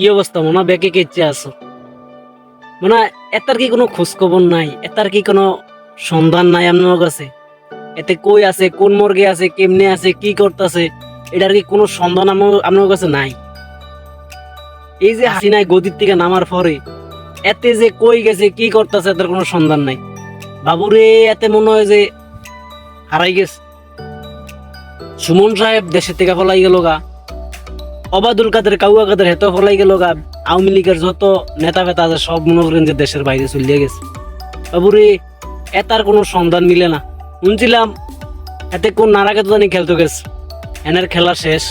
কি অবস্থা? মনে ব্যাকে কেচে আছো? মানে এটার কি কোনো খোঁজ খবর নাই? এটার কি কোনো সন্ধান নাই আপনার কাছে? এতে কই আছে? কোন মর্গে আছে? কেমনে আছে? কি করতেছে? এটার কি কোনো সন্ধান আপনার কাছে নাই? এই যে হাসি নাই গদির থেকে নামার পরে, এতে যে কই গেছে, কি করতেছে এটার কোনো সন্ধান নাই। বাবুরে, এতে মনে হয় যে হারাই গেছে। সুমন সাহেব দেশের থেকে ফলাই গেল গা। অবাদুল কাদের, কাউয়া কাদের হেতো ফলাই গেল গা। আওয়ামী লীগের যত নেতা ফেতা আছে, সব মনে করেন যে দেশের বাইরে চলিয়ে গেছে। বাবুরে এটার কোনো সন্ধান মিলে না। শুনছিলাম, এতে কোন নারাকে তো জানি খেলতে গেছে। এনের খেলা শেষ।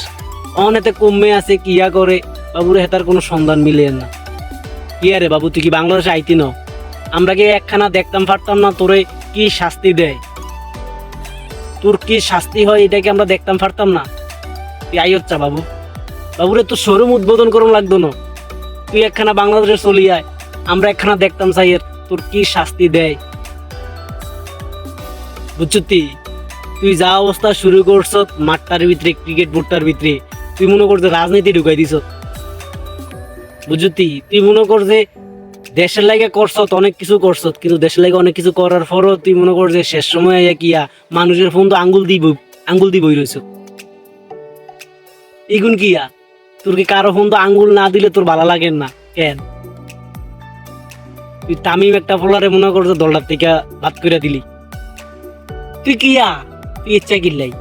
অন এতে কমে আছে কিয়া করে। বাবুরে হেতার কোনো সন্ধান মিলে না। কি আরে বাবু, তুই কি বাংলাদেশে আইতি ন? আমরা কি একখানা দেখতাম পারতাম না, তোরে কি শাস্তি দেয়? তোর কি শাস্তি হয়, এটাকে আমরা দেখতাম পারতাম না? তুই আই হচ্ছা বাবু। বাবুরে তো শোরুম উদ্বোধন করুন লাগতো না। তুই একখানা বাংলাদেশে চলি আয়, আমরা একখানা দেখতাম চাইয়ের তোর কি শাস্তি দেয়। বুঝছ তুই যা অবস্থা শুরু করছ, মাঠটার ভিতরে ক্রিকেট বোর্ডটার ভিতরে, তুই মনে কর যে রাজনীতি ঢুকাই দিছ। বুঝছ তুই মনে কর যে দেশের লাগে করছ অনেক কিছু করছ, কিন্তু দেশের লাগে অনেক কিছু করার পরও তুই মনে কর যে শেষ সময় কিয়া মানুষের ফোন তো আঙ্গুল দিব আঙ্গুল দিবই রয়েছ এগুন কিয়া তোর কি কারও ফোন তো আঙ্গুল না দিলে তোর ভালো লাগে না? কেন? তুই তামিম একটা ফলারে মনে কর যে দলটার থেকে বাদ করে দিলি। তুই কিয়া তুই ইচ্ছা কিল্লাই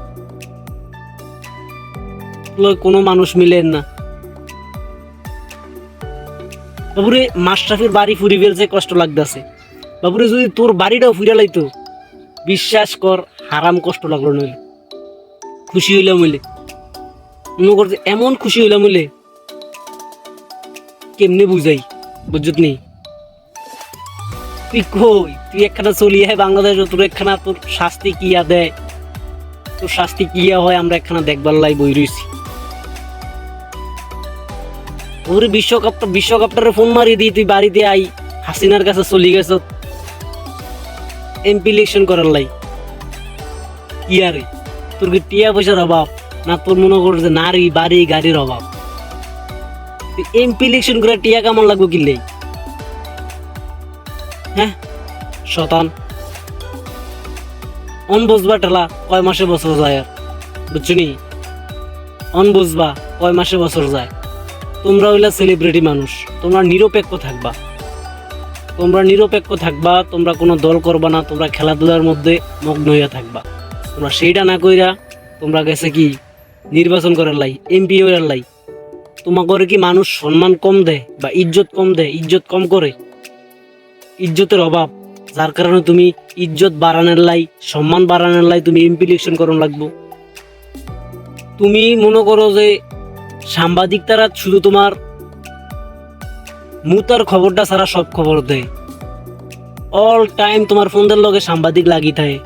কোনো মানুষ মিলেন না। বাবুরে মাশরাফির বাড়ি ফুরি ফেলছে, কষ্ট লাগতেছে। বাবুরে যদি তোর বাড়িটাও ফুরে লাইতো, বিশ্বাস কর, হারাম কষ্ট লাগল নইলে। খুশি হইলাম মিলে করছে, এমন খুশি হইলাম মিলে কেমনে বুঝাই? বুঝত নেই তুই কই? তুই একখানা চলি আয় বাংলাদেশ, তোর একখানা, তোর শাস্তি কিয়া দেয়? তোর শাস্তি কিয়া হয়? আমরা একখানা দেখবার লাই বই রইছি। ওরে বিশ্বকাপটা, বিশ্বকাপটারে ফোন মারি দিই তুই বাড়িতে আই, হাসিনার কাছে চলি গেছ। এমপি ইলেকশন করার লাই। আরে? তোর কি টিয়া পয়সার অভাব? না মনে কর যে নারী, বাড়ি, গাড়ির অভাব। এমপি ইলেকশন করে টিয়া কেমন লাগবো কিনলেই হ্যাঁ? শতান। অন বসবা ঠেলা, কয় মাসে বছর যায় বুঝছনি অন বসবা কয় মাসে বছর যায়? তোমরা হইলা সেলিব্রিটি মানুষ, তোমরা নিরপেক্ষ থাকবা। তোমরা নিরপেক্ষ থাকবা, তোমরা কোনো দল করবা না, তোমরা খেলাধুলার মধ্যে মগ্ন হইয়া থাকবা। তোমরা সেইটা না কইরা তোমরা গেছে কি? নির্বাচন করার লাই এমপি হইয়ার লাই। তোমাকে কি মানুষ সম্মান কম দেয় বা ইজ্জত কম দেয় ইজ্জত কম করে? ইজ্জতের অভাব। যার কারণে তুমি ইজ্জত বাড়ানোর লাই, সম্মান বাড়ানোর লাই তুমি এমপি ইলেকশন করুন লাগবো। তুমি মনে করো যে সাংবাদিক তারা শুধু তোমার মুতার খবরটা ছাড়া সব খবর দেয়। অল টাইম তোমার ফোনদের লগে সাংবাদিক লাগি থাকে।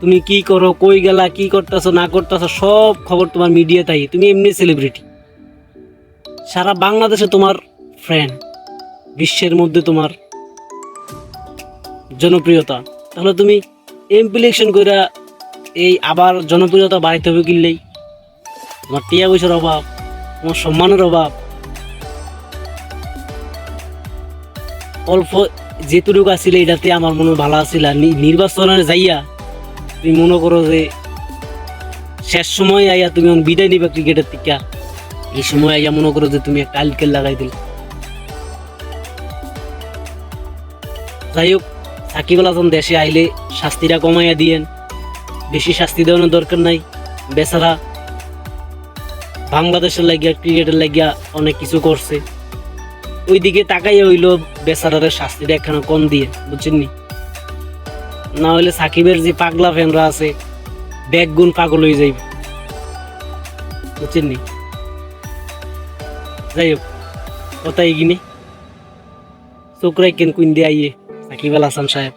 তুমি কি করো, কই গেলা, কি করতেছো, না করতেছো, সব খবর তোমার মিডিয়া তাই তুমি এমনি সেলিব্রিটি সারা বাংলাদেশে তোমার ফ্রেন্ড বিশ্বের মধ্যে তোমার জনপ্রিয়তা। তাহলে তুমি ইলেকশন কইরা এই আবার জনপ্রিয়তা বাড়াইতে হবে কিনলেই। তোমার টিয়া পয়সার অভাব, তোমার সম্মানের অভাব। অল্প যেটুকু আছিল, এটাতে আমার মনে ভালো আছিল। নি- নির্বাচনে যাইয়া তুমি মনে করো যে শেষ সময় আইয়া তুমি এখন বিদায় নিবে ক্রিকেটের থেকে এই সময় আইয়া মনে করো যে তুমি একটা আলকেল লাগাই দিলে। যাই হোক, সাকিব আল দেশে আইলে শাস্তিটা কমাইয়া দিয়েন। বেশি শাস্তি দেওয়ানোর দরকার নাই। বেচারা বাংলাদেশের লাগিয়া ক্রিকেটের লাগিয়া অনেক কিছু করছে। ওইদিকে তাকাই হইল বেচারারের শাস্তিটা একখানা কম দিয়ে, বুঝছেন নি? না হলে সাকিবের যে পাগলা ফ্যানরা আছে, ব্যাগ গুণ পাগল হয়ে যাইব। বুঝছেন নি? যাই হোক কথা এগিনে চোখ রাখেন কুইন দিয়ে আইয়ে, সাকিব আল হাসান সাহেব।